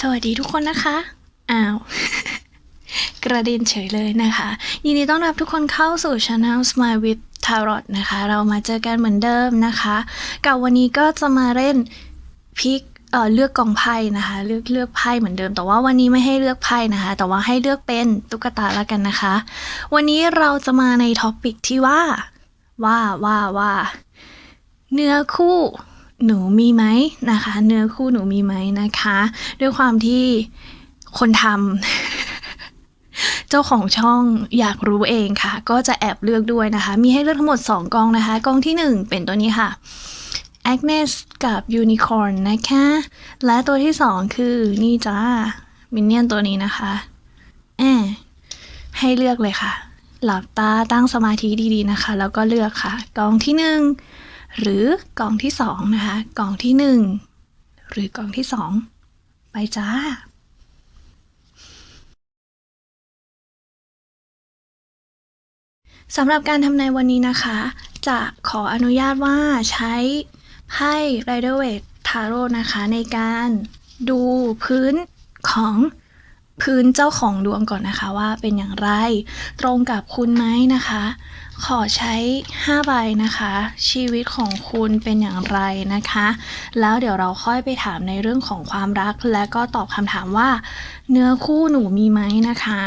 สวัสดีทุกคนนะคะ อ้าว กระเด็นเฉยเลยนะคะ ยินดีต้อนรับทุกคนเข้าสู่ Channel Smile with Tarot นะคะ เรามาเจอกันเหมือนเดิมนะคะกับวันนี้ก็จะมาเล่นพิกเอ่อเลือกกองไพ่นะคะ เลือกเลือกไพ่เหมือนเดิม แต่ว่าวันนี้ไม่ให้เลือกไพ่นะคะ แต่ว่าให้เลือกเป็นตุ๊กตาละกันนะคะ วันนี้เราจะมาในท็อปิกที่ว่า ว่าว่าว่าเนื้อคู่ หนูมีไหมนะคะ เนื้อคู่หนูมีไหมนะคะ ด้วยความที่คนทำเจ้าของช่องอยากรู้เองค่ะ ก็จะแอบเลือกด้วยนะคะ มีให้เลือกทั้งหมด 2กองนะคะ กองทีหนึ่1 เป็นตัวนี้ค่ะ Agnes กับ Unicorn นะคะ และตัวที่ 2 คือนี่จ้ามินเนี่ยนตัวนี้นะคะแอบให้เลือกเลยค่ะ หลับตาตั้งสมาธิดีๆนะคะ แล้วก็เลือกค่ะ กองที่หนึ่ง หรือกล่องที่สองนะคะกล่องที่หนึ่งหรือกล่องที่สองไปจ้าสำหรับการทำนายวันนี้นะคะ จะขออนุญาตว่าใช้ไพ่ Rider w a i t Tarot นะคะ ในการดูพื้นของพื้นเจ้าของดวงก่อนนะคะว่าเป็นอย่างไร ตรงกับคุณไหมนะคะ ขอใช้ 5 ใบนะคะ ชีวิตของคุณเป็นอย่างไรนะคะ แล้วเดี๋ยวเราค่อยไปถามในเรื่องของความรัก และก็ตอบคำถามว่า เนื้อคู่หนูมีไหมนะคะ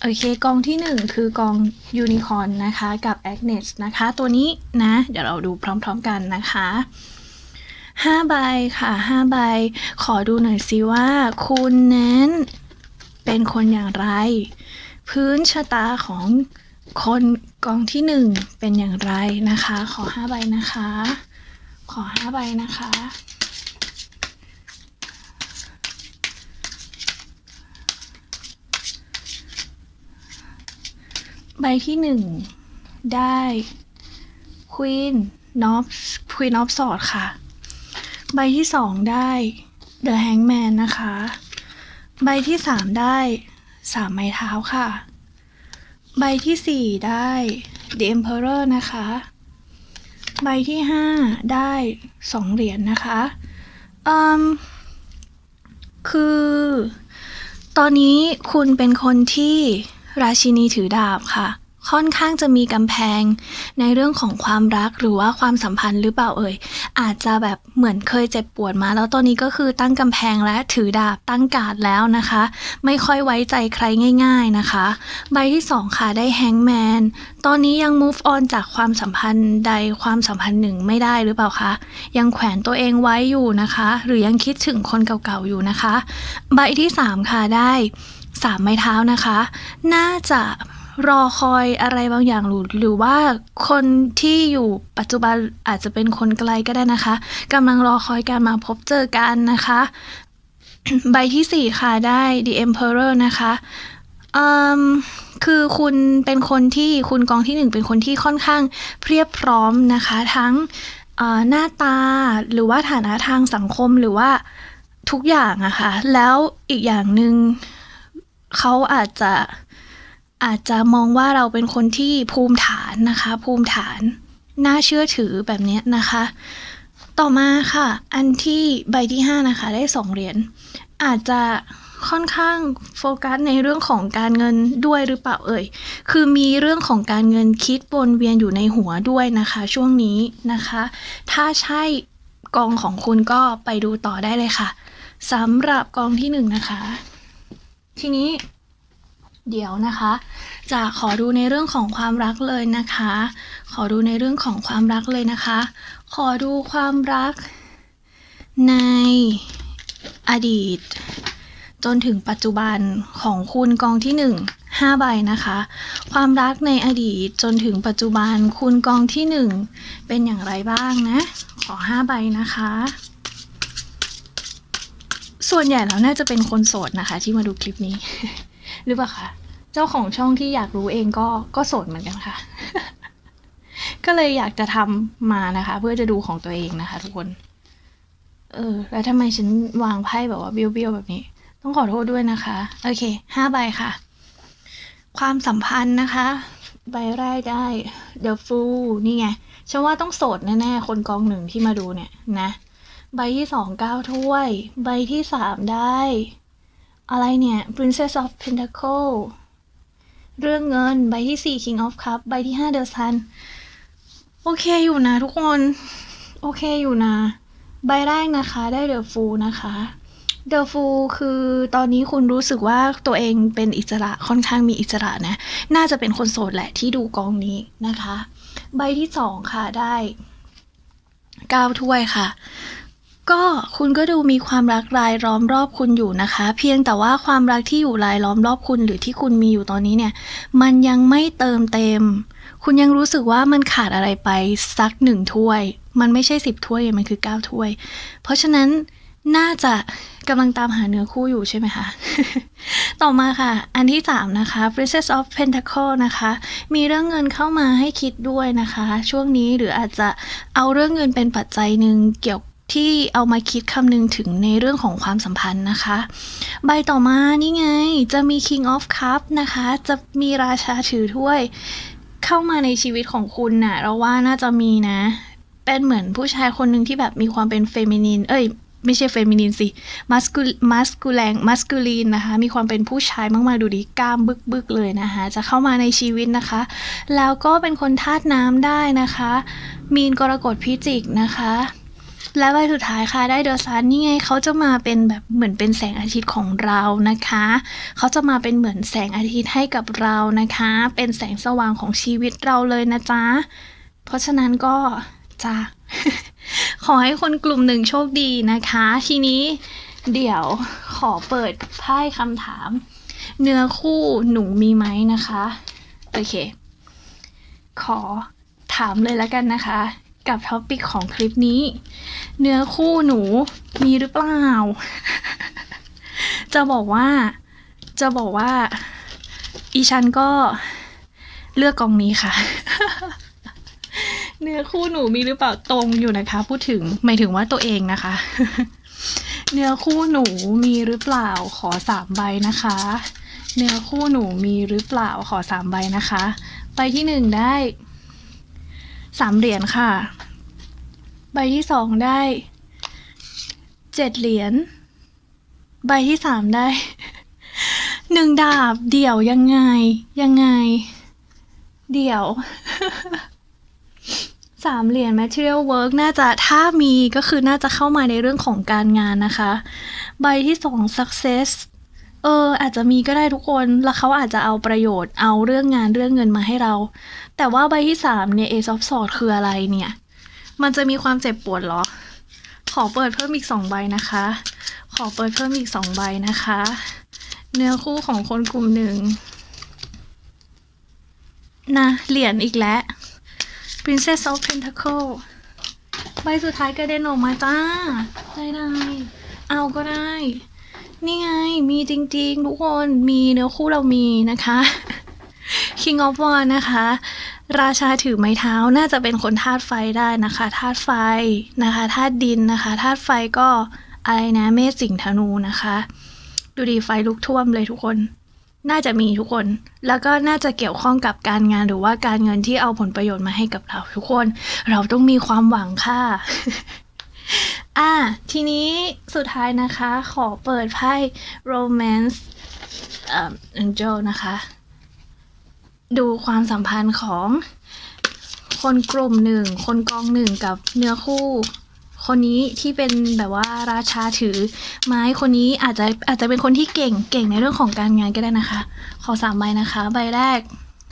โอเคกองที่ 1 คือกองยูนิคอ r n นะคะกับ Agnes นะคะ ตัวนี้นะ เดี๋ยวเราดูพร้อมๆกันนะคะ5ใบค่ะ5ใบ ขอดูหน่อยสิว่า คุณนั้นเป็นคนอย่างไร พื้นชะตาของคน กองที่หนึ่งเป็นอย่างไรนะคะ ขอห้าใบนะคะ ขอห้าใบนะคะ ใบที่หนึ่งได้ Queen of Queen of Swords ค่ะ ใบที่สองได้ The Hangman นะคะ ใบที่สามได้สามไม้เท้าค่ะ ใบที่สี่ได้ The Emperor นะคะ ใบที่ห้าได้สองเหรียญนนะคะอืมคือ ตอนนี้คุณเป็นคนที่ราชินีถือดาบค่ะ ค่อนข้างจะมีกำแพงในเรื่องของความรักหรือว่าความสัมพันธ์หรือเปล่าเอ่ย อาจจะแบบเหมือนเคยเจ็บปวดมา แล้วตอนนี้ก็คือตั้งกำแพงและถือดาบตั้งการ์ดแล้วนะคะ ไม่ค่อยไว้ใจใครง่ายๆนะคะ ใบที่สองค่ะได้แฮงแมนตอนนี้ยัง move on จากความสัมพันธ์ใดความสัมพันธ์หนึ่งไม่ได้หรือเปล่าคะยังแขวนตัวเองไว้อยู่นะคะ หรือยังคิดถึงคนเก่าๆอยู่นะคะ ใบที่สามค่ะได้สามไม้เท้านะคะ น่าจะ รอคอยอะไรบางอย่างหรือหรือว่าคนที่อยู่ปัจจุบันอาจจะเป็นคนไกลก็ได้นะคะกำลังรอคอยการมาพบเจอกันนะคะ ใบที่สี่ค่ะได้ The Emperor นะคะคือคุณเป็นคนที่คุณกองที่หนึ่งเป็นคนที่ค่อนข้างเพียบพร้อมนะคะ ทั้งหน้าตาหรือว่าฐานะทางสังคมหรือว่าทุกอย่างอะค่ะแล้วอีกอย่างหนึ่งเขาอาจจะ อาจจะมองว่าเราเป็นคนที่ภูมิฐานนะคะ ภูมิฐาน น่าเชื่อถือแบบนี้นะคะ ต่อมาค่ะ อันที่ใบที่ห้านะคะได้สองเหรียญอาจจะค่อนข้างโฟกัสในเรื่องของการเงินด้วยหรือเปล่าเอ่ย คือมีเรื่องของการเงินคิดวนเวียนอยู่ในหัวด้วยนะคะ ช่วงนี้นะคะ ถ้าใช่กองของคุณก็ไปดูต่อได้เลยค่ะสำหรับกองที่หนึ่งนะคะ ทีนี้ เดี๋ยวนะคะ จะขอดูในเรื่องของความรักเลยนะคะ ขอดูในเรื่องของความรักเลยนะคะ ขอดูความรักในอดีต จนถึงปัจจุบันของคุณกองที่หนึ่งห้าใบนะคะ ความรักในอดีตจนถึงปัจจุบันคุณกองที่หนึ่งเป็นอย่างไรบ้างนะ ขอห้าใบนะคะ ส่วนใหญ่แล้วน่าจะเป็นคนโสดนะคะ ที่มาดูคลิปนี้ หรือเปล่าคะ เจ้าของช่องที่อยากรู้เองก็ก็โสดเหมือนกันค่ะ ก็เลยอยากจะทำมานะคะ เพื่อจะดูของตัวเองนะคะ ทุกคน เออ แล้วทำไมฉันวางไพ่แบบว่าเบี้ยวๆแบบนี้ ต้องขอโทษด้วยนะคะ โอเคห้าใบค่ะ ความสัมพันธ์นะคะ ใบแรกได้ The Fool นี่ไงฉันว่าต้องโสดแน่ๆ คนกองหนึ่งที่มาดูเนี่ยนะ ใบที่สองเก้าถ้วย ใบที่สามได้ อะไรเนี่ย Princess of Pentacle เรื่องเงินใบที่4 King of Cup ใบที่5 The Sun โอเคอยู่นะทุกคน โอเคอยู่นะ ใบแรกนะคะได้ The Fool นะคะ The Fool คือตอนนี้คุณรู้สึกว่าตัวเองเป็นอิสระค่อนข้างมีอิสระนะ น่าจะเป็นคนโสดแหละที่ดูกองนี้นะคะ ใบที่2ค่ะได้9ถ้วยค่ะ ก็คุณก็ดูมีความรักรายล้อมรอบคุณอยู่นะคะ เพียงแต่ว่าความรักที่อยู่รายล้อมรอบคุณ หรือที่คุณมีอยู่ตอนนี้เนี่ย มันยังไม่เติมเต็ม คุณยังรู้สึกว่ามันขาดอะไรไปสักหนึ่งถ้วย มันไม่ใช่สิบถ้วยมันคือเก้าถ้วย เพราะฉะนั้นน่าจะกำลังตามหาเนื้อคู่อยู่ใช่ไหมคะ ต่อมาค่ะ อันที่สามนะคะ Princess of Pentacle นะคะ มีเรื่องเงินเข้ามาให้คิดด้วยนะคะ ช่วงนี้หรืออาจจะเอาเรื่องเงินเป็นปัจจัยหนึ่งเกี่ยว ที่เอามาคิดคำนึงถึงในเรื่องของความสัมพันธ์นะคะ ใบต่อมานี่ไงจะมี King of Cup นะคะ จะมีราชาถือถ้วย เข้ามาในชีวิตของคุณน่ะ เราว่าน่าจะมีนะ เป็นเหมือนผู้ชายคนหนึ่งที่แบบมีความเป็นเฟมินิน เอ้ยไม่ใช่เฟมินินสิมัสกูมัสกูแรงมัสกูลีนนะคะ มีความเป็นผู้ชายมากๆดูดิกล้ามบึกๆเลยนะคะ จะเข้ามาในชีวิตนะคะ แล้วก็เป็นคนธาตุน้ำได้นะคะ มีนกรกฎพิจิกนะคะ และใบสุดท้ายค่ะได้เดอะซันนี่ไงเขาจะมาเป็นแบบเหมือนเป็นแสงอาทิตย์ของเรานะคะ เขาจะมาเป็นเหมือนแสงอาทิตย์ให้กับเรานะคะ เป็นแสงสว่างของชีวิตเราเลยนะจ๊ะ เพราะฉะนั้นก็จ้าขอให้คนกลุ่มหนึ่งโชคดีนะคะ ทีนี้เดี๋ยวขอเปิดไพ่คำถาม เนื้อคู่หนูมีไหมนะคะ โอเค ขอถามเลยแล้วกันนะคะ กับท็อปิกของคลิปนี้ เนื้อคู่หนูมีหรือเปล่า จะบอกว่าจะบอกว่า อีฉันก็เลือกกองนี้ค่ะ เนื้อคู่หนูมีหรือเปล่าตรงอยู่นะคะ พูดถึงหมายถึงว่าตัวเองนะคะ เนื้อคู่หนูมีหรือเปล่าขอสามใบนะคะ เนื้อคู่หนูมีหรือเปล่าขอสามใบนะคะ ใบที่หนึ่งได้ สามเหรียญค่ะ ใบที่สองได้เจ็ดเหรียญ ใบที่สามได้หนึ่งดาบ เดี่ยวยังไง ยังไง เดี่ยวสามเหรียญ material work น่าจะถ้ามีก็คือน่าจะเข้ามาในเรื่องของการงานนะคะ ใบที่สอง success เออ อาจจะมีก็ได้ทุกคน แล้วเขาอาจจะเอาประโยชน์เอาเรื่องงานเรื่องเงินมาให้เรา แต่ว่าใบที่สามเนี่ย ace of s w o r d คืออะไรเนี่ย มันจะมีความเจ็บปวดเหรอ ขอเปิดเพิ่มอีกสองใบนะคะ ขอเปิดเพิ่มอีกสองใบนะคะ เนื้อคู่ของคนกลุ่มหนึ่งนะเหรียญอีกแล้ว Princess of Pentacle ใบสุดท้ายกระเด็นออกมาจ้า ได้ได้ เอาก็ได้ นี่ไง มีจริงๆ ทุกคนมีเนื้อคู่เรามีนะคะ King of War นะคะ ราชาถือไม้เท้าน่าจะเป็นคนธาตุไฟได้นะคะธาตุไฟนะคะธาตุดินนะคะธาตุไฟก็อะไรนะเมษสิงธนูนะคะ ดูดีไฟลุกท่วมเลยทุกคน น่าจะมีทุกคน แล้วก็น่าจะเกี่ยวข้องกับการงานหรือว่าการเงินที่เอาผลประโยชน์มาให้กับเรา ทุกคนเราต้องมีความหวังค่ะ อะทีนี้สุดท้ายนะคะ ขอเปิดไพ่ romance เอ่อ angel นะคะ ดูความสัมพันธ์ของคนกลุ่มหนึ่ง คนกองหนึ่งกับเนื้อคู่ คนนี้ที่เป็นแบบว่าราชาถือ ไม้คนนี้อาจจะอาจจะเป็นคนที่เก่งเก่งในเรื่องของการงานก็ได้นะคะ ขอสามใบนะคะ ใบแรก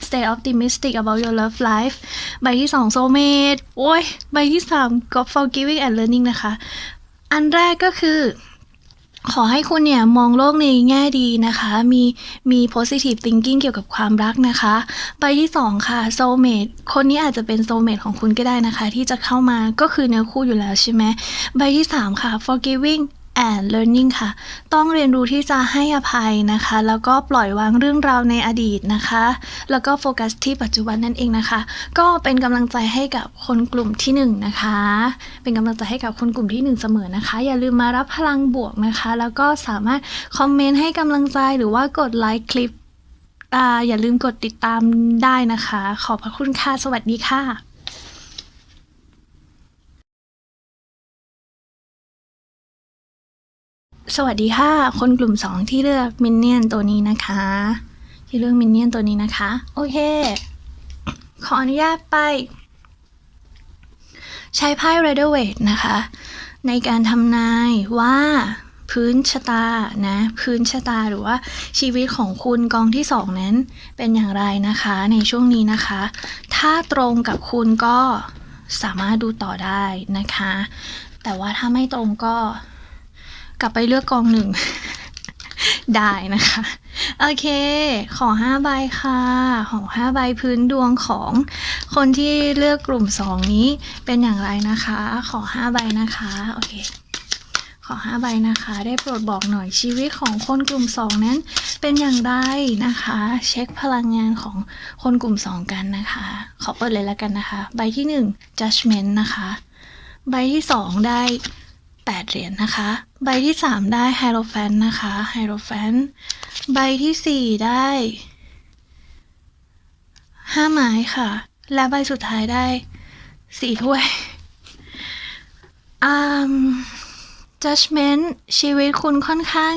stay optimistic about your love life ใบที่สอง soulmate โอ้ย ใบที่สาม God forgiving and learning นะคะ อันแรกก็คือ ขอให้คุณเนี่ย มองโลกในแง่ดีนะคะ มีมี positive thinking เกี่ยวกับความรักนะคะ ใบที่สองค่ะ soulmate คนนี้อาจจะเป็น soulmate ของคุณก็ได้นะคะ ที่จะเข้ามาก็คือเนื้อคู่อยู่แล้วใช่ไหม ใบที่สามค่ะ forgiving and learning ค่ะ ต้องเรียนรู้ที่จะให้อภัยนะคะ แล้วก็ปล่อยวางเรื่องราวในอดีตนะคะ แล้วก็โฟกัสที่ปัจจุบันนั่นเองนะคะ ก็เป็นกำลังใจให้กับคนกลุ่มที่หนึ่งนะคะ เป็นกำลังใจให้กับคนกลุ่มที่หนึ่งเสมอนะคะ อย่าลืมมารับพลังบวกนะคะ แล้วก็สามารถคอมเมนต์ให้กำลังใจหรือว่ากดไลค์คลิปอ่าอย่าลืมกดติดตามได้นะคะ ขอบพระคุณค่ะ สวัสดีค่ะ สวัสดีค่ะ คนกลุ่มสองที่เลือกมินเนี่ยนตัวนี้นะคะ ที่เลือกมินเนี่ยนตัวนี้นะคะ โอเค ขออนุญาตไป ใช้ไพ่ Rider w a i t นะคะ ในการทำนายว่าพื้นชะตานะ พื้นชะตาหรือว่าชีวิตของคุณกองที่สองนั้นเป็นอย่างไรนะคะ ในช่วงนี้นะคะ ถ้าตรงกับคุณก็สามารถดูต่อได้นะคะ แต่ว่าถ้าไม่ตรงก็ กลับไปเลือกกองหนึ่ง ได้นะคะ โอเค ขอห้าใบค่ะ ขอห้าใบพื้นดวงของคนที่เลือกกลุ่มสองนี้เป็นอย่างไรนะคะ ขอห้าใบนะคะ โอเค ขอห้าใบนะคะ ได้โปรดบอกหน่อยชีวิตของคนกลุ่มสองนั้น เป็นอย่างไรนะคะ เช็คพลังงานของคนกลุ่มสองกันนะคะ ขอเปิดเลยแล้วกันนะคะ ใบที่หนึ่ง judgment นะคะ ใบที่สองได้ 8 เหรียญนะคะ ใบที่ 3 ได้ไฮโรแฟนนะคะไฮโรแฟนใบที่ 4 ได้ 5 ไม้ค่ะ และใบสุดท้ายได้ 4 ถ้วยอืม judgment ชีวิตคุณค่อนข้าง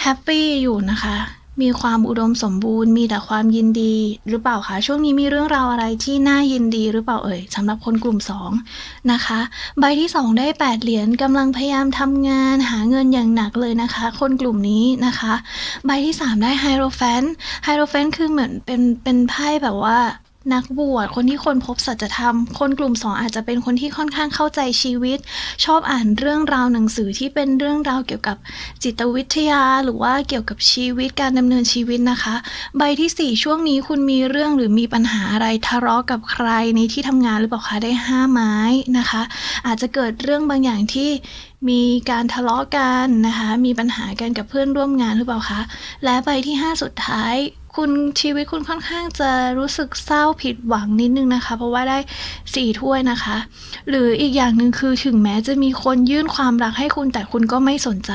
แฮปปี้อยู่นะคะ มีความอุดมสมบูรณ์ มีแต่ความยินดี หรือเปล่าคะ ช่วงนี้มีเรื่องราวอะไรที่น่ายินดีหรือเปล่าเอ่ยสำหรับคนกลุ่ม 2 นะคะ ใบที่ 2 ได้ 8 เหรียญกำลังพยายามทำงานหาเงินอย่างหนักเลยนะคะ คนกลุ่มนี้นะคะ ใบที่ 3 ได้ไฮโรแฟนไฮโรแฟนคือเหมือนเป็นเป็นไพ่แบบว่า นักบวชคนที่คนพบสัจธรรม คนกลุ่ม2องอาจจะเป็นคนที่ค่อนข้างเข้าใจชีวิต ชอบอ่านเรื่องราวหนังสือที่เป็นเรื่องราวเกี่ยวกับจิตวิทยา หรือว่าเกี่ยวกับชีวิตการดำเนินชีวิตนะคะ ใบที่ 4 ช่วงนี้คุณมีเรื่องหรือมีปัญหาอะไรทะเลาะกับใครในที่ทำงานหรือเปล่าคะได้ 5 ไม้นะคะ อาจจะเกิดเรื่องบางอย่างที่มีการทะเลาะกันนะคะ มีปัญหากันกับเพื่อนร่วมงานหรือเปล่าคะ และใบที่ 5 สุดท้าย คุณชีวิตคุณค่อนข้างจะรู้สึกเศร้าผิดหวังนิดนึงนะคะ เพราะว่าได้สี่ถ้วยนะคะ หรืออีกอย่างหนึ่งคือถึงแม้จะมีคนยื่นความรักให้คุณแต่คุณก็ไม่สนใจ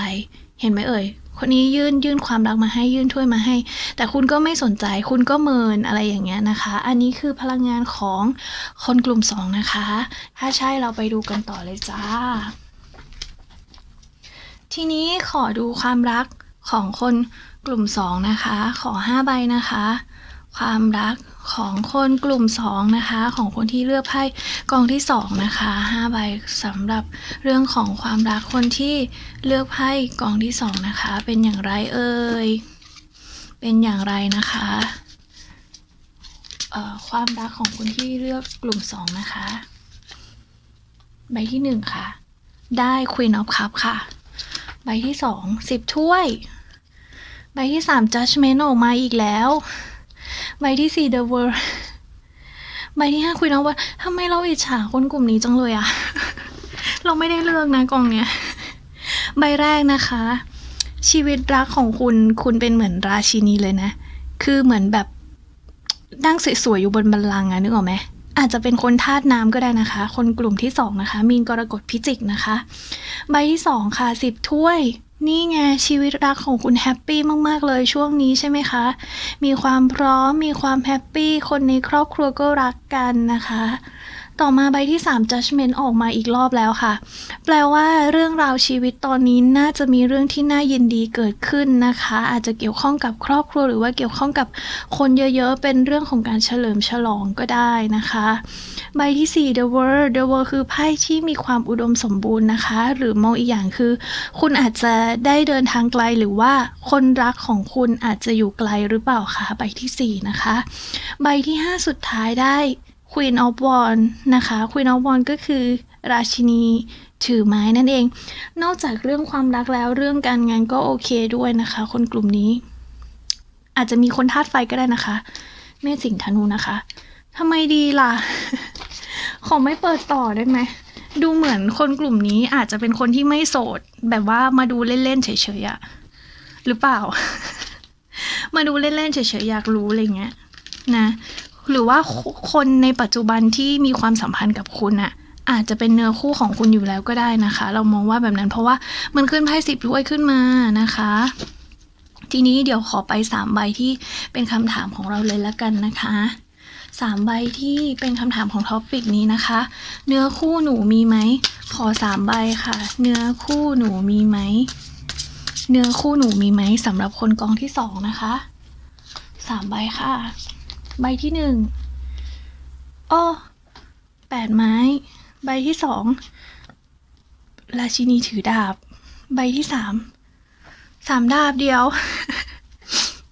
เห็นไหมเอ่ยคนนี้ยื่นยื่นความรักมาให้ยื่นถ้วยมาให้ แต่คุณก็ไม่สนใจ คุณก็เมินอะไรอย่างเงี้ยนะคะ อันนี้คือพลังงานของคนกลุ่มสองนะคะ ถ้าใช่เราไปดูกันต่อเลยจ้า ทีนี้ขอดูความรักของคน กลุ่มสองนะคะ ขอห้าใบนะคะ ความรักของคนกลุ่มสองนะคะ ของคนที่เลือกไพ่กองที่สองนะคะห้าใบสำหรับเรื่องของความรักคนที่เลือกไพ่กองที่สองนะคะ เป็นอย่างไรเอ่ยเป็นอย่างไรนะคะความรักของคนที่เลือกกลุ่มสองนะคะ ใบที่หนึ่งค่ะ ได้ Queen of Cup ค่ะ ใบที่สองสิบถ้วย ใบที่สาม judgment ออกมาอีกแล้ว ใบที่สี่ the world ใบที่ห้าคุยน้องว่าทำไมเราอิจฉาคนกลุ่มนี้จังเลยอะเราไม่ได้เลือกนะกองเนี้ย ใบแรกนะคะ ชีวิตรักของคุณคุณเป็นเหมือนราชินีเลยนะ คือเหมือนแบบนั่งสวยๆอยู่บนบัลลังก์อะนึกออกไหมอาจจะเป็นคนธาตุน้ำก็ได้นะคะ คนกลุ่มที่สองนะคะ มีนกรกฎพิจิกนะคะ ใบที่สองค่ะสิบถ้วย นี่ไงชีวิตรักของคุณแฮปปี้มากๆเลยช่วงนี้ใช่ไหมคะ มีความพร้อมมีความแฮปปี้คนในครอบครัวก็รักกันนะคะ ต่อมาใบที่ 3 judgment ออกมาอีกรอบแล้วค่ะ แปลว่าเรื่องราวชีวิตตอนนี้น่าจะมีเรื่องที่น่ายินดีเกิดขึ้นนะคะ อาจจะเกี่ยวข้องกับครอบครัวหรือว่าเกี่ยวข้องกับคนเยอะๆ เป็นเรื่องของการเฉลิมฉลองก็ได้นะคะ ใบที่ 4 the world the world คือไพ่ที่มีความอุดมสมบูรณ์นะคะ หรือมองอีกอย่างคือ คุณอาจจะได้เดินทางไกลหรือว่าคนรักของคุณอาจจะอยู่ไกลหรือเปล่าคะใบที่ 4 นะคะ ใบที่ 5 สุดท้ายได้ Queen of Wands นะคะ Queen of Wands ก็คือราชินีถือไม้นั่นเอง นอกจากเรื่องความรักแล้วเรื่องการงานก็โอเคด้วยนะคะ คนกลุ่มนี้ อาจจะมีคนธาตุไฟก็ได้นะคะ เมษสิงธนูนะคะทำไมดีล่ะ ขอไม่เปิดต่อได้ไหม ดูเหมือนคนกลุ่มนี้อาจจะเป็นคนที่ไม่โสด แบบว่ามาดูเล่นๆเฉยๆอะหรือเปล่า มาดูเล่นๆเฉยๆอยากรู้อะไรเงี้ยนะ หรือว่าคนในปัจจุบันที่มีความสัมพันธ์กับคุณอะอาจจะเป็นเนื้อคู่ของคุณอยู่แล้วก็ได้นะคะ เรามองว่าแบบนั้นเพราะว่ามันขึ้นไพ่สิบถ้วยขึ้นมานะคะ ทีนี้เดี๋ยวขอไปสามใบที่เป็นคำถามของเราเลยละกันนะคะสามใบที่เป็นคำถามของท็อปิกนี้นะคะ เนื้อคู่หนูมีไหม ขอสามใบค่ะ เนื้อคู่หนูมีไหม เนื้อคู่หนูมีไหมสำหรับคนกองที่สองนะคะสามใบค่ะ ใบที่หนึ่งอ้อแปดไม้ ใบที่สองราชินีถือดาบ ใบที่สามสามดาบเดียว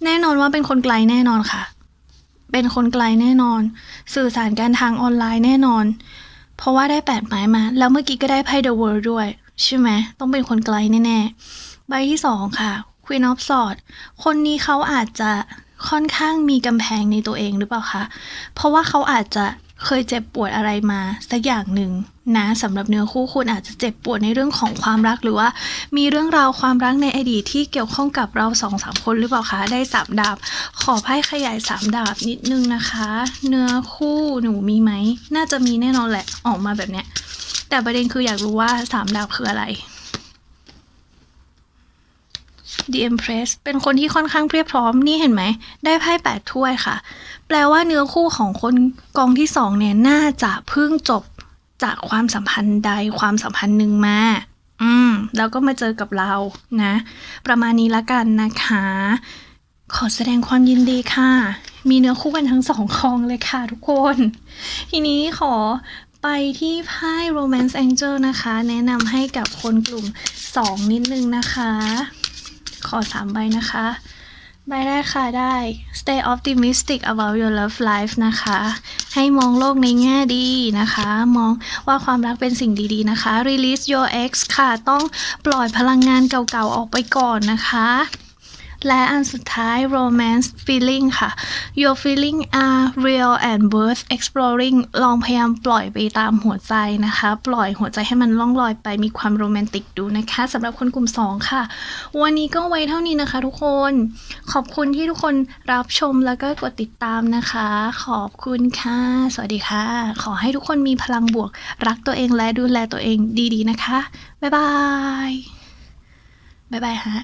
แน่นอนว่าเป็นคนไกลแน่นอนค่ะ เป็นคนไกลแน่นอน สื่อสารกันทางออนไลน์แน่นอน เพราะว่าได้แปดไม้มา แล้วเมื่อกี้ก็ได้ไพ่ The World ด้วย ใช่ไหม ต้องเป็นคนไกลแน่ๆ ใบที่สองค่ะ Queen of Swords คนนี้เขาอาจจะ ค่อนข้างมีกำแพงในตัวเองหรือเปล่าคะ เพราะว่าเขาอาจจะเคยเจ็บปวดอะไรมาสักอย่างหนึ่งนะสำหรับเนื้อคู่คุณอาจจะเจ็บปวดในเรื่องของความรักหรือว่า มีเรื่องราวความรักในอดีตที่เกี่ยวข้องกับเราสองสามคนหรือเปล่าคะได้สามดาบ ขอไพ่ขยายสามดาบนิดนึงนะคะ เนื้อคู่หนูมีไหม น่าจะมีแน่นอนแหละออกมาแบบเนี้ยแต่ประเด็นคืออยากรู้ว่าสามดาบคืออะไร The Empress เป็นคนที่ค่อนข้างเพรียบพร้อมนี่เห็นไหม ได้ไพ่แปดถ้วยค่ะ แปลว่าเนื้อคู่ของคนกองที่สองเนี่ย น่าจะเพิ่งจบจากความสัมพันธ์ใดความสัมพันธ์หนึ่งมา อืม แล้วก็มาเจอกับเรานะ ประมาณนี้ละกันนะคะ ขอแสดงความยินดีค่ะ มีเนื้อคู่กันทั้งสองกองเลยค่ะทุกคน ทีนี้ขอไปที่ไพ่ Romance Angel นะคะ แนะนำให้กับคนกลุ่ม 2 นิดนึงนะคะ ขอ 3 ใบนะคะ ใบแรกค่ะได้ stay optimistic about your love life นะคะ ให้มองโลกในแง่ดีนะคะ มองว่าความรักเป็นสิ่งดีๆนะคะ release your ex ค่ะ ต้องปล่อยพลังงานเก่าๆออกไปก่อนนะคะ และอันสุดท้าย romance feeling ค่ะ your feeling are real and worth exploring ลองพยายามปล่อยไปตามหัวใจนะคะ ปล่อยหัวใจให้มันล่องลอยไปมีความโรแมนติกดูนะคะสำหรับคนกลุ่ม 2 ค่ะ วันนี้ก็ไว้เท่านี้นะคะทุกคน ขอบคุณที่ทุกคนรับชมแล้วก็กดติดตามนะคะ ขอบคุณค่ะ สวัสดีค่ะ ขอให้ทุกคนมีพลังบวก รักตัวเองและดูแลตัวเองดีๆนะคะ บ๊ายบาย บ๊ายบายฮะ